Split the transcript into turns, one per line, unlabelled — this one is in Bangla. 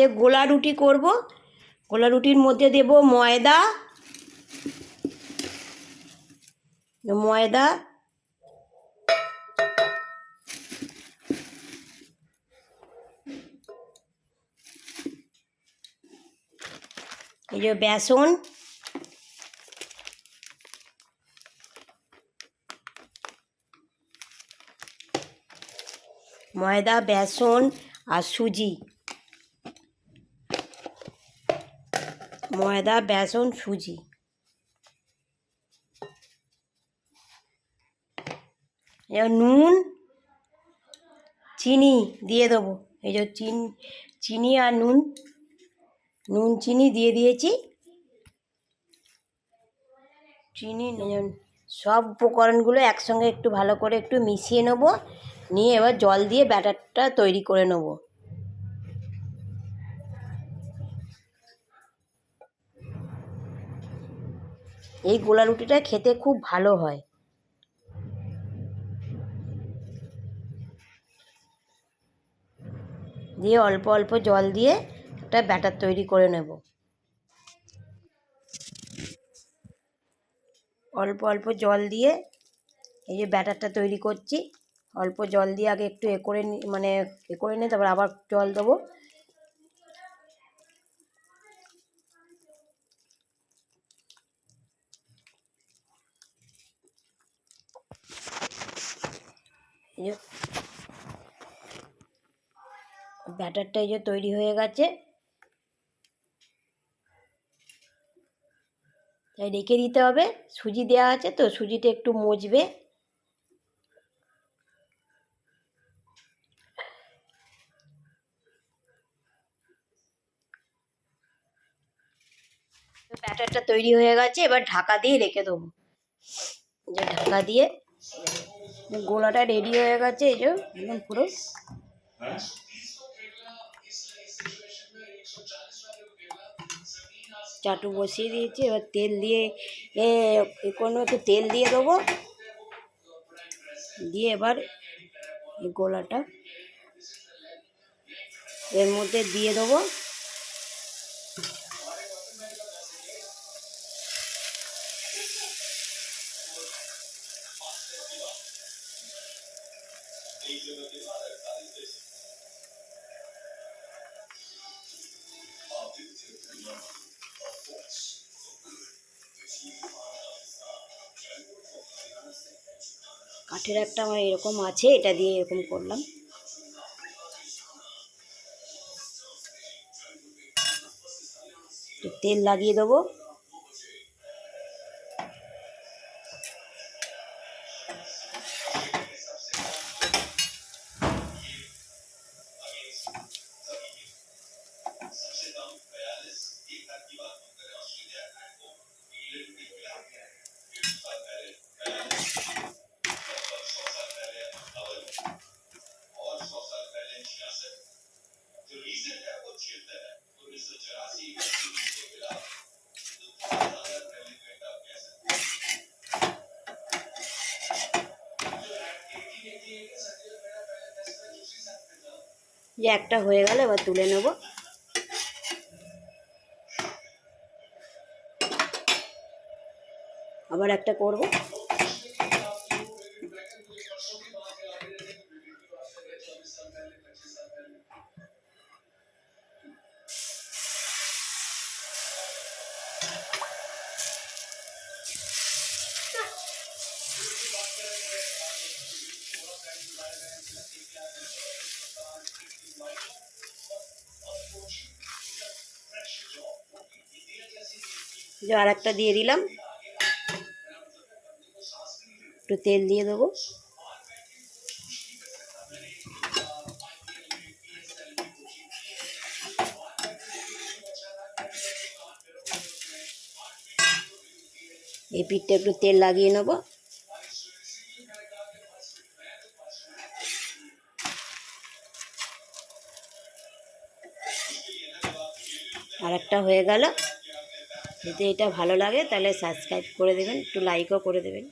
যে গোলা রুটি করব, গোলা রুটির মধ্যে দেব ময়দা। ময়দা। এই যে বেসন। ময়দা, বেসন আর সুজি। ময়দা, বেসন, সুজি। নুন, চিনি দিয়ে দেবো। এই যে চিন, চিনি আর নুন নুন, চিনি দিয়ে দিয়েছি। চিনি সব উপকরণগুলো একসঙ্গে একটু ভালো করে একটু মিশিয়ে নেব। নিয়ে এবার জল দিয়ে ব্যাটারটা তৈরি করে নেব। এই গোলা রুটিটা খেতে খুব ভালো হয়। দিয়ে অল্প অল্প জল দিয়ে একটা ব্যাটার তৈরি করে নেব। অল্প অল্প জল দিয়ে এই যে ব্যাটারটা তৈরি করছি। অল্প জল দিয়ে আগে একটু এ করে মানে এ করে নিয়ে তারপর আবার জল দেবো। এই যে ব্যাটারটা এই যে তৈরি হয়ে গেছে। তাই রেখে দিতে হবে। সুজি দেওয়া আছে তো, সুজিটা একটু মজবে। ব্যাটারটা তৈরি হয়ে গেছে, এবার ঢাকা দিয়ে রেখে দেবো। যে ঢাকা দিয়ে গোলাটা রেডি হয়ে গেছে, এই যে একদম পুরো। চাটু বসিয়ে দিয়েছি, এবার তেল দিয়ে, এ কোনো একটু তেল দিয়ে দেবো। দিয়ে এবার এই গোলাটা এর মধ্যে দিয়ে দেবো। কাঠের একটা আমার এরকম আছে এটা দিয়ে এরকম করলাম। তেল লাগিয়ে দেবো। যে একটা হয়ে গেলে এবার তুলে নেব। আবার একটা করব। যে আর একটা দিয়ে দিলাম। একটু তেল দিয়ে দেবো। এই পিঠটা একটু তেল লাগিয়ে নেব। আর একটা হয়ে গেল। যদি এটা ভালো লাগে তাহলে সাবস্ক্রাইব করে দেবেন একটু লাইকও করে দেবেন।